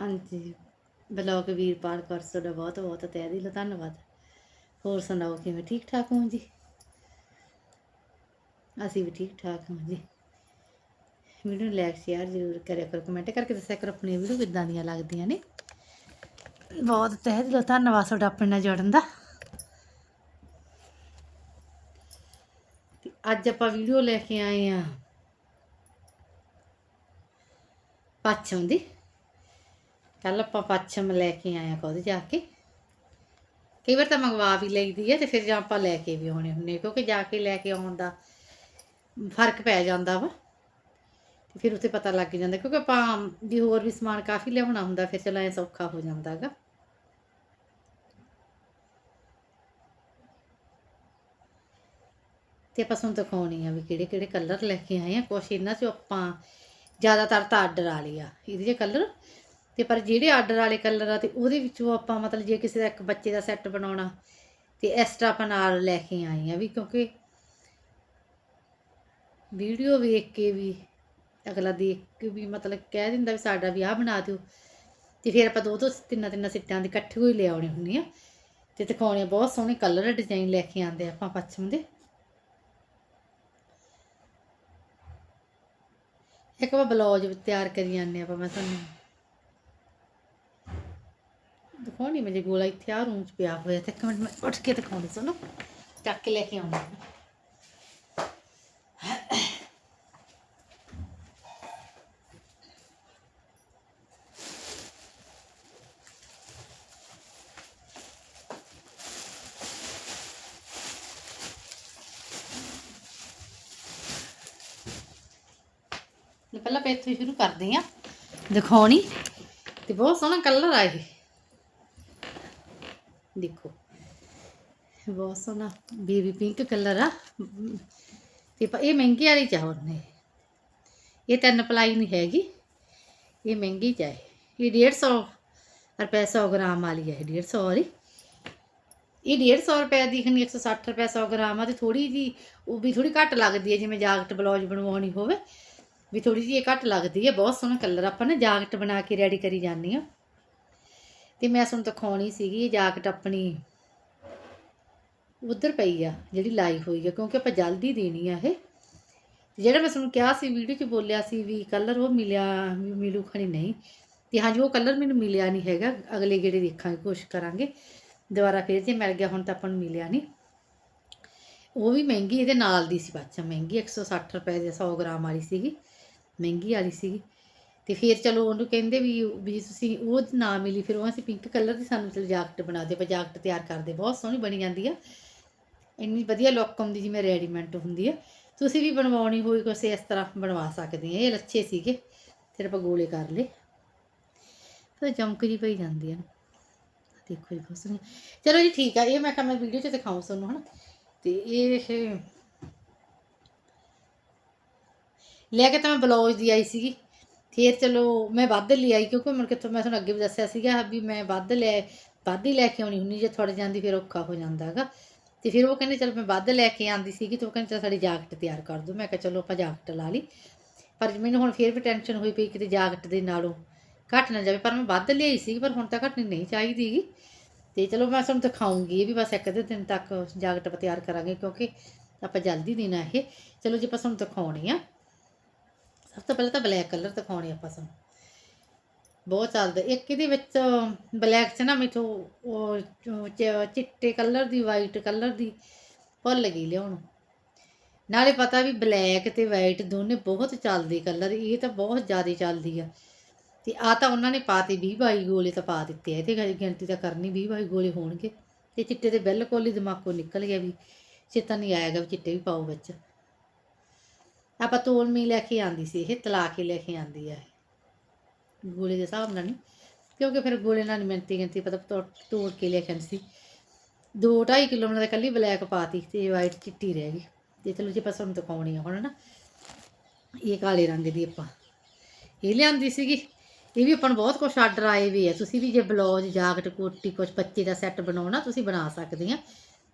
ਹਾਂਜੀ। ਬਲੌਗ ਵੀਰਪਾਲ ਕੌਰ, ਤੁਹਾਡਾ ਬਹੁਤ ਬਹੁਤ ਤਹਿ ਦਿਲੋਂ ਧੰਨਵਾਦ। ਹੋਰ ਸੁਣਾਓ, ਕਿਵੇਂ? ਠੀਕ ਠਾਕ ਹੋ ਜੀ? ਅਸੀਂ ਵੀ ਠੀਕ ਠਾਕ ਹਾਂ ਜੀ। ਵੀਡੀਓ ਨੂੰ ਲਾਈਕ ਸ਼ੇਅਰ ਜ਼ਰੂਰ ਕਰਿਆ ਕਰੋ। ਕਮੈਂਟ ਕਰਕੇ ਦੱਸਿਆ ਕਰੋ ਆਪਣੀ ਵੀਡੀਓ ਕਿੱਦਾਂ ਦੀਆਂ ਲੱਗਦੀਆਂ ਨੇ। ਬਹੁਤ ਤਹਿ ਦਿਲੋਂ ਧੰਨਵਾਦ ਤੁਹਾਡਾ ਆਪਣੇ ਨਾਲ ਜੁੜਨ ਦਾ। ਅੱਜ ਆਪਾਂ ਵੀਡੀਓ ਲੈ ਕੇ ਆਏ ਆ ਪੱਛਮ ਦੀ। ਕੱਲ ਆਪਾਂ ਪੱਛਮ ਲੈ ਕੇ ਆਏ ਆ ਖੁਦ ਜਾ ਕੇ। ਕਈ ਵਾਰ ਤਾਂ ਮੰਗਵਾ ਵੀ ਲਈਦੀ ਹੈ ਤੇ ਫਿਰ ਜਾਂ ਆਪਾਂ ਲੈ ਕੇ ਵੀ ਆਉਣੇ ਹੁੰਨੇ ਕਿਉਂਕਿ ਜਾ ਕੇ ਲੈ ਕੇ ਆਉਣ ਦਾ ਫ਼ਰਕ ਪੈ ਜਾਂਦਾ ਵਾ। ਤੇ ਫਿਰ ਉੱਥੇ ਪਤਾ ਲੱਗ ਜਾਂਦਾ, ਕਿਉਂਕਿ ਆਪਾਂ ਵੀ ਹੋਰ ਵੀ ਸਮਾਨ ਕਾਫੀ ਲਿਆਉਣਾ ਹੁੰਦਾ, ਫਿਰ ਚਲਾ ਐ ਸੌਖਾ ਹੋ ਜਾਂਦਾ ਹੈਗਾ। ਤੇ ਆਪਾਂ ਤੁਹਾਨੂੰ ਦਿਖਾਉਣੀ ਆ ਵੀ ਕਿਹੜੇ ਕਿਹੜੇ ਕਲਰ ਲੈ ਕੇ ਆਏ ਆ, ਕੁਛ ਇਹਨਾਂ ਚੋਂ ਆਪਾਂ ਜ਼ਿਆਦਾਤਰ ਤਾਂ ਆਰਡਰ ਵਾਲੇ ਆ। ਇਹਦੇ ਜੇ ਕਲਰ ਤੇ ਪਰ ਜਿਹੜੇ ਆਰਡਰ ਵਾਲੇ ਕਲਰ ਆ ਤੇ ਉਹਦੇ ਵਿੱਚੋਂ ਆਪਾਂ ਮਤਲਬ ਜੇ ਕਿਸੇ ਦਾ ਇੱਕ ਬੱਚੇ ਦਾ ਸੈੱਟ ਬਣਾਉਣਾ, ਤੇ ਐਕਸਟਰਾ ਆਪਾਂ ਨਾਲ ਲੈ ਕੇ ਆਏ ਆ ਵੀ ਕਿਉਂਕਿ ਵੀਡੀਓ ਵੇਖ ਕੇ ਵੀ, ਅਗਲਾ ਦੇਖ ਕੇ ਵੀ ਮਤਲਬ ਕਹਿ ਦਿੰਦਾ ਵੀ ਸਾਡਾ ਵੀ ਆਹ ਬਣਾ ਦਿਓ। ਤੇ ਫਿਰ ਆਪਾਂ ਦੋ ਦੋ ਤਿੰਨਾਂ ਤਿੰਨਾਂ ਸਿੱਟਾਂ ਦੇ ਇਕੱਠੇ ਹੋਈ ਲਿਆਉਣੇ ਹੁੰਦੇ ਆ। ਤੇ ਦਿਖਾਉਣੇ ਬਹੁਤ ਸੋਹਣੇ ਕਲਰ ਡਿਜ਼ਾਈਨ ਲੈ ਕੇ ਆਂਦੇ ਆਪਾਂ ਪੱਛਮ ਦੇ। ਇੱਕ ਵਾਰ ਬਲੌਜ ਤਿਆਰ ਕਰੀ ਜਾਂਦੇ ਆਪਾਂ, ਮੈਂ ਤੁਹਾਨੂੰ ਦਿਖਾਉਣੀ ਮੇਰੇ ਗੋਲਾ ਇੱਥੇ ਆ ਰੂਮ 'ਚ ਪਿਆ ਹੋਇਆ। ਤੇ ਇੱਕ ਮਿੰਟ ਮੈਂ ਉੱਠ ਕੇ ਦਿਖਾਉਂਦੀ ਸੁਣੋ ਚੱਕ ਕੇ ਲੈ ਕੇ ਆਉਂਦੀ ਪਹਿਲਾਂ ਆਪਾਂ ਇੱਥੋਂ ਸ਼ੁਰੂ ਕਰਦੇ ਹਾਂ। ਦਿਖਾਉਣੀ। ਤੇ ਬਹੁਤ ਸੋਹਣਾ ਕਲਰ ਆ ਇਹ। ਦੇਖੋ। ਬਹੁਤ ਸੋਹਣਾ ਬੇਬੀ ਪਿੰਕ ਕਲਰ ਆ। ਤੇ ਪ- ਇਹ ਮਹਿੰਗੀ ਵਾਲੀ ਚਾਹੋ ਨੇ ਇਹ ਤਿੰਨ ਪਲਾਈ ਨਹੀਂ ਹੈਗੀ। ਇਹ ਮਹਿੰਗੀ ਚਾਹੇ ਇਹ 150 ਰੁਪਏ 100 ਗ੍ਰਾਮ ਵਾਲੀ ਹੈ। ਇਹ 150 ਵਾਲੀ। ਇਹ 150 ਰੁਪਏ ਦੀ ਖਣੀ 160 ਰੁਪਏ 100 ਗ੍ਰਾਮ ਆ। ਤੇ ਥੋੜੀ ਜੀ ਉਹ ਵੀ ਥੋੜੀ ਘੱਟ ਲੱਗਦੀ ਹੈ। ਜਿਵੇਂ ਜਾਕਟ ਬਲੌਜ ਬਣਵਾਉਣੀ ਹੋਵੇ। ਵੀ ਥੋੜੀ ਜਿਹੀ ਇਹ ਘੱਟ ਲੱਗਦੀ ਹੈ। ਬਹੁਤ ਸੋਹਣਾ ਕਲਰ ਆਪਾਂ ਨੇ ਜਾਕਟ ਬਣਾ ਕੇ ਰੈਡੀ ਕਰੀ ਜਾਂਦੀ ਆ ਤੇ ਮੈਂ ਤੁਹਾਨੂੰ ਦਿਖਾਉਣੀ ਸੀਗੀ ਇਹ ਜਾਕਟ ਆਪਣੀ ਉਧਰ ਪਈ ਆ, ਜਿਹੜੀ ਲਾਈ ਹੋਈ ਆ, ਕਿਉਂਕਿ ਆਪਾਂ ਜਲਦੀ ਦੇਣੀ ਆ ਇਹ। ਜਿਹੜਾ ਮੈਂ ਤੁਹਾਨੂੰ ਕਿਹਾ ਸੀ, ਵੀਡੀਓ 'ਚ ਬੋਲਿਆ ਸੀ ਵੀ ਕਲਰ ਉਹ ਮਿਲਿਆ, ਮਿਲੂ ਖਣੀ ਨਹੀਂ। ਤੇ ਹਾਂਜੀ, ਉਹ ਕਲਰ ਮੈਨੂੰ ਮਿਲਿਆ ਨਹੀਂ ਹੈਗਾ, ਅਗਲੇ ਗੇੜੇ ਦੇਖਾਂਗੇ, ਕੋਸ਼ਿਸ਼ ਕਰਾਂਗੇ। ਦੁਬਾਰਾ ਫਿਰ ਜੇ ਮਿਲ ਗਿਆ, ਹੁਣ ਤਾਂ ਆਪਾਂ ਨੂੰ ਮਿਲਿਆ ਨਹੀਂ। ਉਹ ਵੀ ਮਹਿੰਗੀ, ਇਹਦੇ ਨਾਲ ਦੀ ਸੀ ਬੱਚਾ, ਮਹਿੰਗੀ 160 ਰੁਪਏ ਦੇ 100 ਗ੍ਰਾਮ ਵਾਲੀ ਸੀਗੀ, ਮਹਿੰਗੀ ਵਾਲੀ ਸੀਗੀ। ਤੇ ਫਿਰ ਚਲੋ ਉਹਨੂੰ ਕਹਿੰਦੇ ਵੀ ਵੀ ਤੁਸੀਂ ਉਹ ਨਾ ਮਿਲੀ, ਫਿਰ ਉਹ ਅਸੀਂ ਪਿੰਕ ਕਲਰ ਦੀ ਸਾਨੂੰ ਚਲ ਜਾਕਟ ਬਣਾ ਦੇ ਆਪਾਂ ਜਾਕਟ ਤਿਆਰ ਕਰਦੇ ਬਹੁਤ ਸੋਹਣੀ ਬਣੀ ਜਾਂਦੀ ਆ। ਇੰਨੀ ਵਧੀਆ ਲੁੱਕ ਆਉਂਦੀ ਜਿਵੇਂ ਰੈਡੀਮੈਂਟ ਹੁੰਦੀ ਆ। ਤੁਸੀਂ ਵੀ ਬਣਵਾਉਣੀ ਹੋਈ ਕੁਛ ਇਸ ਤਰ੍ਹਾਂ ਬਣਵਾ ਸਕਦੇ ਆ। ਇਹ ਲੱਛੇ ਸੀਗੇ। ਫਿਰ ਆਪਾਂ ਗੋਲੇ ਕਰ ਲਏ। ਫਿਰ ਚਮਕ ਜੀ ਪਈ ਜਾਂਦੀ ਆ ਨਾ। ਦੇਖੋ ਜੀ, ਬਹੁਤ ਚਲੋ ਜੀ, ਠੀਕ ਆ। ਇਹ ਮੈਂ ਕਿਹਾ ਮੈਂ ਵੀਡੀਓ 'ਚ ਦਿਖਾਉਂ ਤੁਹਾਨੂੰ, ਹਨਾ। ਤੇ ਇਹ ਲੈ ਕੇ ਤਾਂ ਮੈਂ ਬਲੌਜ ਦੀ ਆਈ ਸੀਗੀ। ਫਿਰ ਚਲੋ ਮੈਂ ਵੱਧ ਲਈ ਆਈ ਕਿਉਂਕਿ ਮੁੜ ਕੇ ਤੋਂ ਮੈਂ ਤੁਹਾਨੂੰ ਅੱਗੇ ਵੀ ਦੱਸਿਆ ਸੀਗਾ ਵੀ ਮੈਂ ਵੱਧ ਲੈ, ਵੱਧ ਹੀ ਲੈ ਕੇ ਆਉਣੀ ਹੁੰਦੀ, ਜੇ ਥੋੜੇ ਜਾਂਦੀ ਫਿਰ ਔਖਾ ਹੋ ਜਾਂਦਾ ਹੈਗਾ। ਤੇ ਫਿਰ ਉਹ ਕਹਿੰਦੇ ਚਲ ਮੈਂ ਵੱਧ ਲੈ ਕੇ ਆਂਦੀ ਸੀਗੀ ਤੇ ਉਹ ਕਹਿੰਦੇ ਚਲ ਸਾਡੀ ਜਾਕਟ ਤਿਆਰ ਕਰ ਦਿਓ। ਮੈਂ ਕਿਹਾ ਚਲੋ ਆਪਾਂ ਜਾਕਟ ਲਾ ਲਈ। ਪਰ ਮੈਨੂੰ ਹੁਣ ਫਿਰ ਵੀ ਟੈਨਸ਼ਨ ਹੋਈ ਪਈ ਕਿਤੇ ਜਾਕਟ ਦੇ ਨਾਲੋਂ ਘੱਟ ਨਾ ਜਾਵੇ। ਪਰ ਮੈਂ ਵੱਧ ਲਿਆਈ ਸੀ ਪਰ ਹੁਣ ਤਾਂ ਘਟਣੀ ਨਹੀਂ ਚਾਹੀਦੀਗੀ ਤੇ ਚਲੋ ਮੈਂ ਤੁਹਾਨੂੰ ਦਿਖਾਉਂਗੀ ਇਹ ਵੀ ਬਸ ਇੱਕ ਅੱਧੇ ਦਿਨ ਤੱਕ ਜਾਕਟ ਆਪਾਂ ਤਿਆਰ ਕਰਾਂਗੇ ਕਿਉਂਕਿ ਆਪਾਂ ਜਲਦੀ ਦੇਣਾ ਇਹ। ਚਲੋ ਜੀ ਆਪਾਂ ਤੁਹਾਨੂੰ ਦਿਖਾਉਣੀ ਆ। ਸਭ ਤੋਂ ਪਹਿਲਾਂ ਤਾਂ ਬਲੈਕ ਕਲਰ ਦਿਖਾਉਣੇ ਆਪਾਂ ਸਾਨੂੰ। ਬਹੁਤ ਚੱਲਦਾ। ਇੱਕ ਇਹਦੇ ਵਿੱਚ ਬਲੈਕ 'ਚ ਨਾ ਮੈਥੋਂ ਉਹ ਚਿੱਟੇ ਕਲਰ ਦੀ ਵਾਈਟ ਕਲਰ ਦੀ ਭੁੱਲ ਗਈ ਲਿਆਉਣ। ਨਾਲੇ ਪਤਾ ਵੀ ਬਲੈਕ ਤੇ ਵਾਈਟ ਦੋਨੇ ਬਹੁਤ ਚੱਲਦੇ ਕਲਰ ਇਹ ਤਾਂ ਬਹੁਤ ਜ਼ਿਆਦਾ ਚੱਲਦੀ ਆ। ਤੇ ਆ ਤਾਂ ਉਹਨਾਂ ਨੇ ਪਾਤੇ 20 22 ਗੋਲੇ ਤਾਂ ਪਾ ਦਿੱਤੇ ਆ। ਇਹਦੇ ਗਿਣਤੀ ਤਾਂ ਕਰਨੀ 20 22 ਗੋਲੇ ਹੋਣਗੇ। ਤੇ ਚਿੱਟੇ ਦੇ ਬਿਲਕੁਲ ਹੀ ਦਿਮਾਗੋਂ ਨਿਕਲ ਗਿਆ ਵੀ, ਚੇਤਾ ਨਹੀਂ ਆਏਗਾ ਵੀ ਚਿੱਟੇ ਵੀ ਪਾਓ ਵਿੱਚ। ਆਪਾਂ ਤੋਲਮੀ ਲੈ ਕੇ ਆਂਦੀ ਸੀ ਇਹ, ਤਲਾ ਕੇ ਲੈ ਕੇ ਆਂਦੀ ਆ ਇਹ। ਗੋਲੇ ਦੇ ਹਿਸਾਬ ਨਾਲ ਨਹੀਂ, ਕਿਉਂਕਿ ਫਿਰ ਗੋਲੇ ਨਾਲ ਨਹੀਂ ਮਿੰਤੀ ਗਿਣਤੀ ਪਤਾ ਤੋੜ ਤੋੜ ਕੇ ਲੈ ਕੇ ਆਂਦੀ ਸੀ। 2.5 ਕਿਲੋ ਉਹਨਾਂ ਦਾ ਕੱਲੀ ਬਲੈਕ ਪਾਤੀ ਤੇ ਵਾਈਟ ਚਿੱਟੀ ਰਹਿ ਗਈ। ਤੇ ਚਲੋ ਜੀ, ਆਪਾਂ ਤੁਹਾਨੂੰ ਦਿਖਾਉਣੀ ਆ ਹੁਣ ਨਾ ਇਹ ਕਾਲੇ ਰੰਗ ਦੀ ਆਪਾਂ। ਇਹ ਲਿਆਂਦੀ ਸੀਗੀ। ਇਹ ਵੀ ਆਪਾਂ ਨੂੰ ਬਹੁਤ ਕੁਝ ਆਰਡਰ ਆਏ ਵੀ ਆ। ਤੁਸੀਂ ਵੀ ਜੇ ਬਲੌਜ, ਜਾਕਟ, ਕੋਟੀ ਕੁਝ ਬੱਚੇ ਦਾ ਸੈੱਟ ਬਣਾਉਣਾ, ਤੁਸੀਂ ਬਣਾ ਸਕਦੇ ਆ।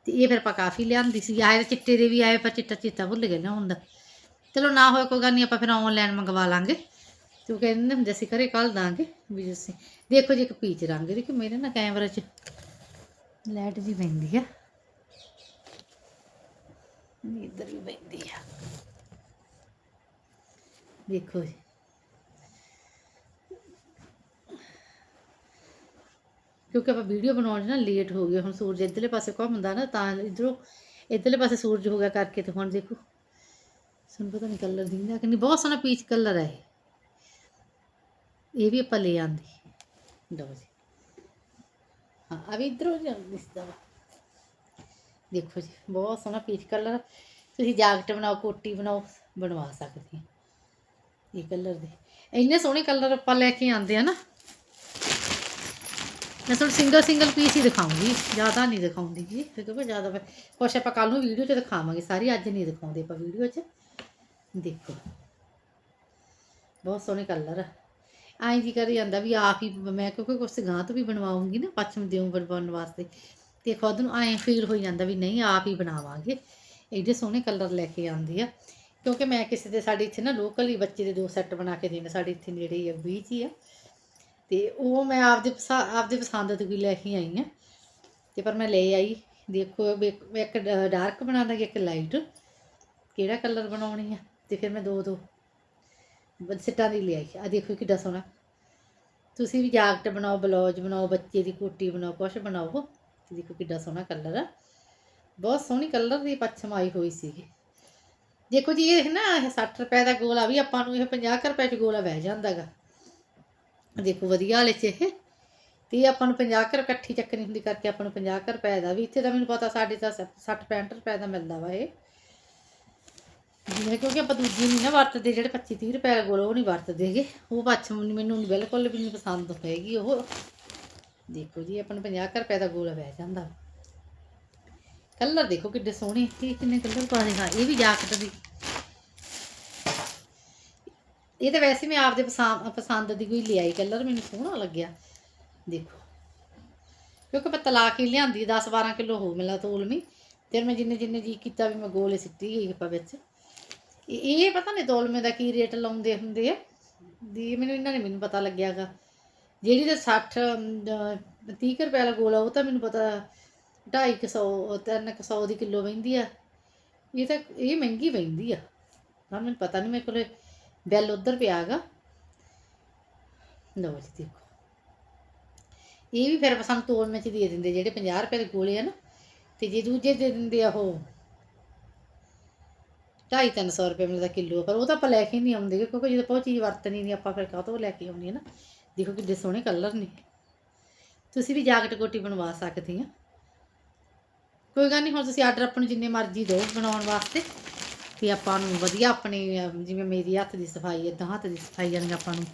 ਤੇ ਇਹ ਫਿਰ ਆਪਾਂ ਕਾਫੀ ਲਿਆਂਦੀ ਸੀ ਆਏ ਤਾਂ ਚਿੱਟੇ ਦੇ ਵੀ ਆਏ ਪਰ ਚਿੱਟਾ ਚਿੱਟਾ ਭੁੱਲ ਗਏ ਨਾ ਹੁੰਦਾ ਚਲੋ ਨਾ ਹੋਏ ਕੋਈ ਗੱਲ ਨਹੀਂ ਆਪਾਂ ਫਿਰ ਆਨਲਾਈਨ ਮੰਗਵਾ ਲਾਂਗੇ। ਤੂੰ ਕਹਿੰਦੇ ਹੁੰਦੇ ਸੀ, ਘਰੇ ਕੱਲ ਦਾਂਗੇ ਵੀ ਅਸੀਂ। ਦੇਖੋ ਜੀ ਇੱਕ ਪੀਚ ਰੰਗ ਦੀ ਮੇਰੇ ਨਾ ਕੈਮਰਾ 'ਚ ਲਾਈਟ ਜੀ ਪੈਂਦੀ ਆ। ਇੱਧਰ ਵੀ ਪੈਂਦੀ ਆ। ਦੇਖੋ ਜੀ। ਕਿਉਂਕਿ ਆਪਾਂ ਵੀਡੀਓ ਬਣਾਉਣ 'ਚ ਨਾ ਲੇਟ ਹੋ ਗਏ, ਹੁਣ ਸੂਰਜ ਇੱਧਰਲੇ ਪਾਸੇ ਘੁੰਮਦਾ ਨਾ, ਤਾਂ ਇਧਰੋਂ ਇੱਧਰਲੇ ਪਾਸੇ ਸੂਰਜ ਹੋ ਗਿਆ ਕਰਕੇ ਤੇ ਹੁਣ ਦੇਖੋ। ਸਾਨੂੰ ਪਤਾ ਨਹੀਂ ਕਲਰ ਦਿੰਦਾ ਕਿ ਨਹੀਂ, ਬਹੁਤ ਸੋਹਣਾ ਪੀਚ ਕਲਰ ਹੈ ਇਹ। ਵੀ ਆਪਾਂ ਲੈ ਆਂਦੀ। ਲਓ ਜੀ। ਹਾਂ, ਆ ਵੀ ਇਧਰੋਂ ਦਿਸਦਾ ਵਾ ਦੇਖੋ ਜੀ, ਬਹੁਤ ਸੋਹਣਾ ਪੀਚ ਕਲਰ ਤੁਸੀਂ ਜੈਕਟ ਬਣਾਓ, ਕੋਟੀ ਬਣਾਓ, ਬਣਵਾ ਸਕਦੇ ਆ। ਇਹ ਕਲਰ ਦੇ। ਇੰਨੇ ਸੋਹਣੇ ਕਲਰ ਆਪਾਂ ਲੈ ਕੇ ਆਂਦੇ ਆ ਨਾ। ਮੈਂ ਤੁਹਾਨੂੰ ਸਿੰਗਲ ਸਿੰਗਲ ਪੀਸ ਹੀ ਦਿਖਾਉਂਗੀ। ਜ਼ਿਆਦਾ ਨਹੀਂ ਦਿਖਾਉਂਦੀ ਜੀ। ਕਿਉਂਕਿ ਜ਼ਿਆਦਾ ਕੁਛ ਆਪਾਂ ਕੱਲ ਨੂੰ ਵੀਡੀਓ 'ਚ ਦਿਖਾਵਾਂਗੇ। ਸਾਰੀ ਅੱਜ ਨਹੀਂ ਦਿਖਾਉਂਦੇ ਆਪਾਂ ਵੀਡੀਓ 'ਚ। ਦੇਖੋ। ਬਹੁਤ ਸੋਹਣੇ ਕਲਰ ਆ। ਆਈ ਜੀ ਕਰੀ ਜਾਂਦਾ ਵੀ ਆਪ ਹੀ ਮੈਂ ਕਿਉਂਕਿ ਕੁਛ ਗਾਂ ਤੋਂ ਵੀ ਬਣਵਾਉਂਗੀ ਨਾ, ਪੱਛਮ ਦਿਉ ਬਣਵਾਉਣ ਵਾਸਤੇ। ਤੇ ਖੁਦ ਨੂੰ ਐਂ ਫੀਲ ਹੋ ਜਾਂਦਾ ਵੀ ਨਹੀਂ, ਆਪ ਹੀ ਬਣਾਵਾਂਗੇ। ਐਡੇ ਸੋਹਣੇ ਕਲਰ ਲੈ ਕੇ ਆਉਂਦੀ ਆ। ਕਿਉਂਕਿ ਮੈਂ ਕਿਸੇ ਦੇ, ਸਾਡੇ ਇੱਥੇ ਨਾ ਲੋਕਲ ਹੀ ਬੱਚੇ ਦੇ ਦੋ ਸੈੱਟ ਬਣਾ ਕੇ ਦੇਣੇ, ਸਾਡੇ ਇੱਥੇ ਨੇੜੇ ਹੀ ਆ ਬੀਚ ਹੀ ਆ। ਤੇ ਉਹ ਮੈਂ ਆਪਦੇ ਪਸਾ, ਆਪਦੇ ਪਸੰਦ ਤੋਂ ਵੀ ਲੈ ਕੇ ਆਈ ਆ। ਤੇ ਪਰ ਮੈਂ ਲੈ ਆਈ। ਦੇਖੋ ਇੱਕ ਡਾਰਕ ਬਣਾ ਬਣਾਉਣਾ ਇੱਕ ਲਾਈਟ ਕਿਹੜਾ ਕਲਰ ਬਣਾਉਣੀ ਆ? ਤੇ ਫਿਰ ਮੈਂ ਦੋ ਦੋ ਸਿੱਟਾਂ ਦੀ ਲਿਆਈ। ਆ ਦੇਖੋ ਕਿੱਡਾ ਸੋਹਣਾ। ਤੁਸੀਂ ਵੀ ਜਾਕਟ ਬਣਾਓ, ਬਲੌਜ ਬਣਾਓ, ਬੱਚੇ ਦੀ ਕੋਟੀ ਬਣਾਓ, ਕੁਛ ਬਣਾਓ। ਤੇ ਦੇਖੋ ਕਿੱਡਾ ਸੋਹਣਾ ਕਲਰ ਆ। ਬਹੁਤ ਸੋਹਣੀ ਕਲਰ ਦੀ ਪੱਛਮ ਆਈ ਹੋਈ ਸੀਗੀ। ਦੇਖੋ ਜੀ, ਇਹ ਨਾ ਇਹ 60 ਰੁਪਏ ਦਾ ਗੋਲਾ ਵੀ ਆਪਾਂ ਨੂੰ ਇਹ 50 ਕੁ ਰੁਪਏ ਚ ਗੋਲਾ ਬਹਿ ਜਾਂਦਾਗਾ। ਦੇਖੋ ਵਧੀਆ ਵਾਲੇ ਚ ਇਹ। ਤੇ ਇਹ ਆਪਾਂ ਨੂੰ 50 ਕੁ ਇਕੱਠੀ ਚੱਕਣੀ ਹੁੰਦੀ ਕਰਕੇ ਆਪਾਂ ਨੂੰ 50 ਕੁ ਰੁਪਏ ਦਾ ਵੀ ਇੱਥੇ ਤਾਂ ਮੈਨੂੰ ਪਤਾ ਸਾਡੇ ਤਾਂ 60 65 ਰੁਪਏ ਦਾ ਮਿਲਦਾ ਵਾ ਇਹ। ਜਿਵੇਂ ਕਿਉਂਕਿ ਆਪਾਂ ਦੂਜੀ ਨਹੀਂ ਨਾ ਵਰਤਦੇ, ਜਿਹੜੇ 25 30 ਰੁਪਏ ਦਾ ਗੋਲ ਉਹ ਨਹੀਂ ਵਰਤਦੇਗੇ ਉਹ ਪੱਛਮ ਮੈਨੂੰ ਬਿਲਕੁਲ ਵੀ ਨਹੀਂ ਪਸੰਦ ਹੋਏਗੀ ਉਹ। ਦੇਖੋ ਜੀ, ਆਪਾਂ ਨੂੰ 50 ਕੁ ਰੁਪਏ ਦਾ ਗੋਲਾ ਪੈ ਜਾਂਦਾ। ਕਲਰ ਦੇਖੋ ਕਿੱਡੇ ਸੋਹਣੇ, ਇਹ ਕਿੰਨੇ ਕਲਰ ਪਾਏ ਹਾਂ ਇਹ ਵੀ ਜਾਕਟ ਦੀ। ਇਹ ਤਾਂ ਵੈਸੇ ਮੈਂ ਆਪਦੇ ਪਸੰਦ ਪਸੰਦ ਦੀ ਕੋਈ ਲਿਆਈ ਕਲਰ, ਮੈਨੂੰ ਸੋਹਣਾ ਲੱਗਿਆ। ਦੇਖੋ। ਕਿਉਂਕਿ ਮੈਂ ਤਲਾ ਕੇ ਲਿਆਂਦੀ 10 12 ਕਿਲੋ ਹੋ ਮਿਲਾ ਤੋਲਮੀ ਫਿਰ ਮੈਂ ਜਿੰਨੇ ਜਿੰਨੇ ਜੀ ਕੀਤਾ ਵੀ ਮੈਂ ਗੋਲੇ ਸਿੱਟੀ ਗਈ ਆਪਾਂ ਵਿੱਚ। ਇਹ ਇਹ ਪਤਾ ਨਹੀਂ ਤੋਲਮੇ ਦਾ ਕੀ ਰੇਟ ਲਾਉਂਦੇ ਹੁੰਦੇ ਆ। ਦੀ ਮੈਨੂੰ ਇਹਨਾਂ ਨੇ ਮੈਨੂੰ ਪਤਾ ਲੱਗਿਆਗਾ। ਜਿਹੜੀ ਤੇ 60 30 ਰੁਪਏ ਵਾਲਾ ਗੋਲਾ, ਉਹ ਤਾਂ ਮੈਨੂੰ ਪਤਾ 250 300 ਦੀ ਕਿਲੋ ਪੈਂਦੀ ਆ। ਇਹ ਤਾਂ ਇਹ ਮਹਿੰਗੀ ਪੈਂਦੀ ਆ। ਨਾ ਮੈਨੂੰ ਪਤਾ ਨਹੀਂ ਮੇਰੇ ਕੋਲ ਬਿੱਲ ਉਧਰ ਪਿਆਗਾ। ਲਓ ਜੀ ਦੇਖੋ। ਇਹ ਵੀ ਫਿਰ ਸਾਨੂੰ ਤੋਲਮੇ ਚ ਦੇ ਦਿੰਦੇ ਜਿਹੜੇ 50 ਰੁਪਏ ਦੇ ਗੋਲੇ ਆ ਨਾ, ਤੇ ਜੇ ਦੂਜੇ ਦੇ ਦਿੰਦੇ ਆ ਉਹ 250 ਰੁਪਏ ਮਿਲਦਾ ਕਿਲੋ ਪਰ ਉਹ ਤਾਂ ਆਪਾਂ ਲੈ ਕੇ ਨਹੀਂ ਆਉਂਦੇ ਕਿਉਂਕਿ ਜਦੋਂ ਆਪਾਂ ਉਹ ਚੀਜ਼ ਵਰਤਣੀ ਨਹੀਂ, ਆਪਾਂ ਫਿਰ ਕਾਹਤੋਂ ਲੈ ਕੇ ਆਉਣੀ ਹੈ ਨਾ? ਦੇਖੋ ਕਿੱਡੇ ਸੋਹਣੇ ਕਲਰ ਨੇ। ਤੁਸੀਂ ਵੀ ਜਾਕਟ ਕੋਟੀ ਬਣਵਾ ਸਕਦੇ ਆ। ਕੋਈ ਗੱਲ ਨਹੀਂ, ਹੁਣ ਤੁਸੀਂ ਆਰਡਰ ਆਪਾਂ ਨੂੰ ਜਿੰਨੇ ਮਰਜ਼ੀ ਦਿਓ ਬਣਾਉਣ ਵਾਸਤੇ। ਤੇ ਆਪਾਂ ਨੂੰ ਵਧੀਆ ਆਪਣੇ, ਜਿਵੇਂ ਮੇਰੀ ਹੱਥ ਦੀ ਸਫ਼ਾਈ ਇਦਾਂ ਹੱਥ ਦੀ ਸਫ਼ਾਈ ਵਾਲੀਆਂ ਆਪਾਂ ਨੂੰ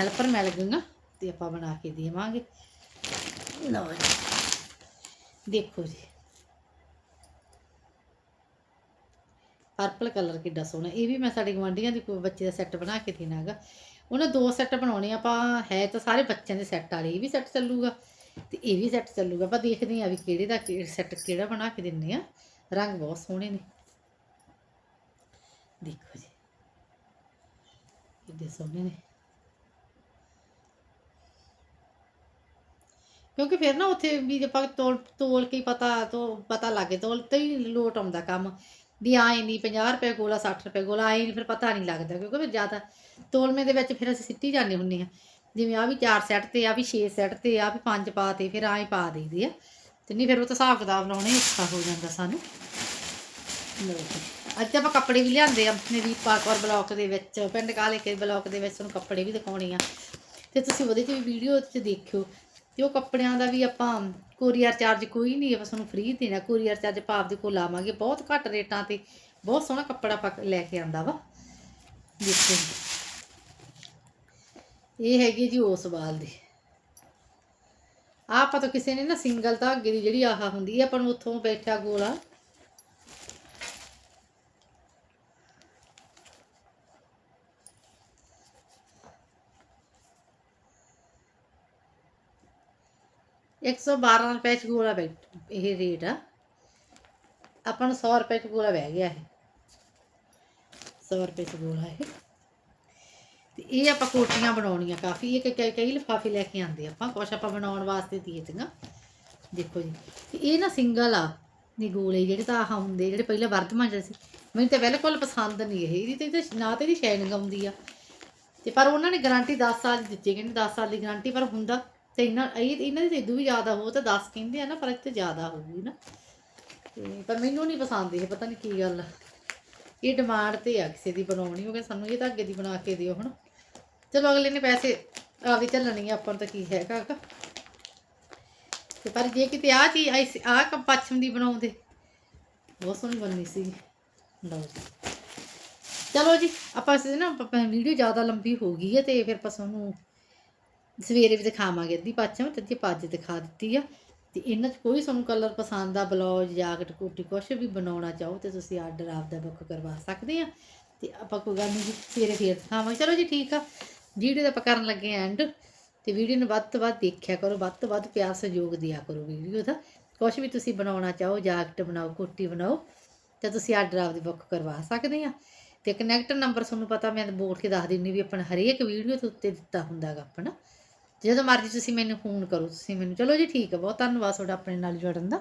ਹੈਲਪਰ ਮਿਲ ਗਈਆਂ, ਤੇ ਆਪਾਂ ਬਣਾ ਕੇ ਦੇਵਾਂਗੇ। ਲਓ ਦੇਖੋ ਜੀ। ਪਰਪਲ ਕਲਰ ਕਿੱਡਾ ਸੋਹਣਾ ਇਹ ਵੀ ਮੈਂ ਸਾਡੇ ਗਵਾਂਢੀਆਂ ਦੀ ਕੋਈ ਬੱਚੇ ਦਾ ਸੈੱਟ ਬਣਾ ਕੇ ਦੇਣਾ ਹੈਗਾ। ਉਹਨਾਂ ਦੋ ਸੈੱਟ ਬਣਾਉਣੇ ਆ, ਆਪਾਂ ਹੈ ਤਾਂ ਸਾਰੇ ਬੱਚਿਆਂ ਦੇ ਸੈੱਟ ਵਾਲੇ, ਇਹ ਵੀ ਸੈੱਟ ਚੱਲੂਗਾ। ਤੇ ਇਹ ਵੀ ਸੈੱਟ ਚੱਲੂਗਾ। ਆਪਾਂ ਦੇਖਦੇ ਆ ਵੀ ਕਿਹੜੇ ਦਾ ਸੈੱਟ ਕਿਹੜਾ ਬਣਾ ਕੇ ਦਿੰਨੇ ਆ ਰੰਗ ਬਹੁਤ ਸੋਹਣੇ ਨੇ। ਦੇਖੋ ਜੀ। ਕਿੱਡੇ ਸੋਹਣੇ ਨੇ। ਕਿਉਂਕਿ ਫਿਰ ਨਾ ਉੱਥੇ ਵੀ ਜੇ ਆਪਾਂ ਤੋਲ ਤੋਲ ਕੇ ਹੀ ਪਤਾ ਤੋਂ ਪਤਾ ਲੱਗੇ, ਤੋਲ ਤੇ ਹੀ ਲੋਟ ਆਉਂਦਾ ਕੰਮ। ਵੀ ਆਏ ਨਹੀਂ 50 ਰੁਪਏ ਗੋਲਾ 60 ਰੁਪਏ ਗੋਲਾ ਆਏ ਨਹੀਂ ਫਿਰ ਪਤਾ ਨਹੀਂ ਲੱਗਦਾ ਕਿਉਂਕਿ ਫਿਰ ਜ਼ਿਆਦਾ ਤੋਲਮੇ ਦੇ ਵਿੱਚ ਫਿਰ ਅਸੀਂ ਸਿੱਟੀ ਜਾਂਦੇ ਹੁੰਦੇ ਆ ਜਿਵੇਂ ਆ ਵੀ 4 ਸੈੱਟ ਤੇ ਆ ਵੀ 6 ਸੈੱਟ ਤੇ ਆ ਵੀ 5 ਪਾ ਤੇ ਫਿਰ ਆਏ ਪਾ ਦੇਈਦੇ ਆ। ਤੇ ਨਹੀਂ ਫਿਰ ਉਹ ਤਾਂ ਹਿਸਾਬ ਕਿਤਾਬ ਲਾਉਣਾ ਔਖਾ ਹੋ ਜਾਂਦਾ ਸਾਨੂੰ। ਜੀ। ਅੱਜ ਆਪਾਂ ਕੱਪੜੇ ਵੀ ਲਿਆਂਦੇ ਆ ਆਪਣੇ ਦੀਪਾ ਕੌਰ ਬਲੌਕ ਦੇ ਵਿੱਚ ਪਿੰਡ ਕਾਲੇ ਕੇ ਬਲੌਕ ਦੇ ਵਿੱਚ ਤੁਹਾਨੂੰ ਕੱਪੜੇ ਵੀ ਦਿਖਾਉਣੇ ਆ। ਤੇ ਤੁਸੀਂ ਉਹਦੇ 'ਚ ਵੀ ਵੀਡੀਓ 'ਚ ਦੇਖਿਓ ਤੇ ਉਹ ਕੱਪੜਿਆਂ ਦਾ ਵੀ ਆਪਾਂ ਕੋਰੀਅਰ ਚਾਰਜ ਕੋਈ ਨਹੀਂ ਆਪਾਂ ਤੁਹਾਨੂੰ ਫ੍ਰੀ ਦੇਣਾ। ਕੋਰੀਅਰ ਚਾਰਜ ਆਪਾਂ ਆਪਦੇ ਕੋਲ ਲਾਵਾਂਗੇ। ਬਹੁਤ ਘੱਟ ਰੇਟਾਂ ਤੇ ਬਹੁਤ ਸੋਹਣਾ ਕੱਪੜਾ ਆਪਾਂ ਲੈ ਕੇ ਆਂਦਾ ਵਾ। ਦੇਖੋ ਇਹ ਹੈਗੀ ਜੀ ਉਸ ਵਾਲ ਦੀ। ਆਪਾਂ ਤਾਂ ਕਿਸੇ ਨੇ ਨਾ ਸਿੰਗਲ ਧਾਗੇ ਦੀ ਜਿਹੜੀ ਆਹ ਹੁੰਦੀ ਹੈ ਆਪਾਂ ਨੂੰ ਉੱਥੋਂ ਬੈਠਾ ਗੋਲਾ ਇੱਕ ਸੌ ਬਾਰਾਂ ਰੁਪਏ ਚ ਗੋਲਾ ਬੈਠ ਇਹ ਰੇਟ ਆ। ਆਪਾਂ ਨੂੰ 100 ਰੁਪਏ ਚ ਗੋਲਾ ਬਹਿ ਗਿਆ ਇਹ। 100 ਰੁਪਏ ਚ ਗੋਲਾ ਇਹ। ਤੇ ਇਹ ਆਪਾਂ ਕੋਟੀਆਂ ਬਣਾਉਣੀਆਂ ਕਾਫੀ। ਇਹ ਕਈ ਕਈ ਲਿਫਾਫੇ ਲੈ ਕੇ ਆਂਦੇ ਆਪਾਂ, ਕੁਛ ਆਪਾਂ ਬਣਾਉਣ ਵਾਸਤੇ ਦਿੱਤੀਆਂ ਦੇਖੋ ਜੀ। ਤੇ ਇਹ ਨਾ ਸਿੰਗਲ ਆ, ਨੀ ਗੋਲੇ ਜਿਹੜੇ ਤਾਂ ਆਹ ਹੁੰਦੇ, ਜਿਹੜੇ ਪਹਿਲਾਂ ਵਰਧਮਾਨ ਚ ਸੀ। ਮੈਨੂੰ ਤਾਂ ਬਿਲਕੁਲ ਪਸੰਦ ਨਹੀਂ ਇਹ। ਇਹਦੀ ਤੇ ਇਹਦੇ ਨਾ ਤੇ ਇਹਦੀ ਸ਼ਾਈਨਿੰਗ ਆਉਂਦੀ ਆ। ਤੇ ਪਰ ਉਹਨਾਂ ਨੇ ਗਾਰੰਟੀ 10 ਸਾਲ ਦੀ ਦਿੱਤੀ, ਕਹਿੰਦੇ 10 ਸਾਲ ਦੀ ਗਾਰੰਟੀ ਪਰ ਹੁੰਦਾ ਤੇ ਇਹਨਾਂ ਇਹ ਇਹਨਾਂ ਦੀ ਤਾਂ ਇਦੋਂ ਵੀ ਜ਼ਿਆਦਾ ਹੋ ਤਾਂ 10 ਕਹਿੰਦੇ ਆ ਨਾ, ਪਰ ਇੱਥੇ ਜ਼ਿਆਦਾ ਹੋਊਗੀ ਨਾ। ਤੇ ਪਰ ਮੈਨੂੰ ਨਹੀਂ ਪਸੰਦ ਇਹ, ਪਤਾ ਨਹੀਂ ਕੀ ਗੱਲ ਆ। ਇਹ ਡਿਮਾਂਡ ਤੇ ਆ ਕਿਸੇ ਦੀ ਬਣਾਉਣੀ ਹੋਵੇ ਸਾਨੂੰ ਇਹ ਤਾਂ ਅੱਗੇ ਦੀ ਬਣਾ ਕੇ ਦਿਓ ਹੁਣ ਚਲੋ, ਅਗਲੇ ਨੇ ਪੈਸੇ ਆਪਦੀ ਚੱਲਣੀ ਆ, ਆਪਾਂ ਨੂੰ ਤਾਂ ਕੀ ਹੈਗਾ ਗਾ। ਤੇ ਪਰ ਜੇ ਕਿਤੇ ਆ ਚੀਜ਼ ਆਈ ਆ ਕ ਪੱਛਮ ਦੀ ਬਣਾਉਂਦੇ ਬਹੁਤ ਸੋਹਣੀ ਬਣਨੀ ਸੀ। ਲਓ ਜੀ। ਚਲੋ ਜੀ, ਆਪਾਂ ਇਸ ਨਾ ਵੀਡੀਓ ਜ਼ਿਆਦਾ ਲੰਬੀ ਹੋ ਗਈ ਹੈ ਤੇ ਫਿਰ ਆਪਾਂ ਤੁਹਾਨੂੰ ਸਵੇਰੇ ਵੀ ਦਿਖਾਵਾਂਗੇ ਅੱਧੀ ਪੱਛਮ ਤੇ ਅੱਧੀ ਪਾਜ ਦਿਖਾ ਦਿੱਤੀ ਆ। ਤੇ ਇਹਨਾਂ 'ਚ ਕੋਈ ਤੁਹਾਨੂੰ ਕਲਰ ਪਸੰਦ ਆ ਬਲੌਜ ਜਾਕਟ ਕੋਟੀ ਕੁਛ ਵੀ ਬਣਾਉਣਾ ਚਾਹੋ ਤੇ ਤੁਸੀਂ ਆਰਡਰ ਆਪਦਾ ਬੁੱਕ ਕਰਵਾ ਸਕਦੇ ਆ। ਤੇ ਆਪਾਂ ਕੋਈ ਗੱਲ ਨਹੀਂ ਜੀ, ਸਵੇਰੇ ਫੇਰ ਦਿਖਾਵਾਂਗੇ। ਚਲੋ ਜੀ ਠੀਕ ਆ ਵੀਡੀਓ ਦਾ ਆਪਾਂ ਕਰਨ ਲੱਗੇ ਐਂਡ ਤੇ ਵੀਡੀਓ ਨੂੰ ਵੱਧ ਤੋਂ ਵੱਧ ਦੇਖਿਆ ਕਰੋ ਵੱਧ ਤੋਂ ਵੱਧ ਪਿਆਰ ਸਹਿਯੋਗ ਦਿਆ ਕਰੋ ਵੀਡੀਓ ਦਾ। ਕੁਛ ਵੀ ਤੁਸੀਂ ਬਣਾਉਣਾ ਚਾਹੋ ਜਾਕਟ ਬਣਾਓ ਕੋਟੀ ਬਣਾਓ ਤੇ ਤੁਸੀਂ ਆਰਡਰ ਆਪਦੀ ਬੁੱਕ ਕਰਵਾ ਸਕਦੇ ਆ। ਤੇ ਕਨੈਕਟ ਨੰਬਰ ਤੁਹਾਨੂੰ ਪਤਾ ਮੈਂ ਬੋਲ ਕੇ ਦੱਸ ਦਿੰਦੀ ਵੀ ਆਪਣਾ ਹਰੇਕ ਵੀਡੀਓ ਦੇ ਉੱਤੇ ਦਿੱਤਾ ਹੁੰਦਾਗਾ ਆਪਣਾ। ਜਦੋਂ ਮਰਜ਼ੀ ਤੁਸੀਂ ਮੈਨੂੰ ਫੋਨ ਕਰੋ, ਤੁਸੀਂ ਮੈਨੂੰ ਚਲੋ ਜੀ ਠੀਕ ਹੈ ਬਹੁਤ ਧੰਨਵਾਦ ਤੁਹਾਡਾ ਆਪਣੇ ਨਾਲ ਜੁੜਨ ਦਾ।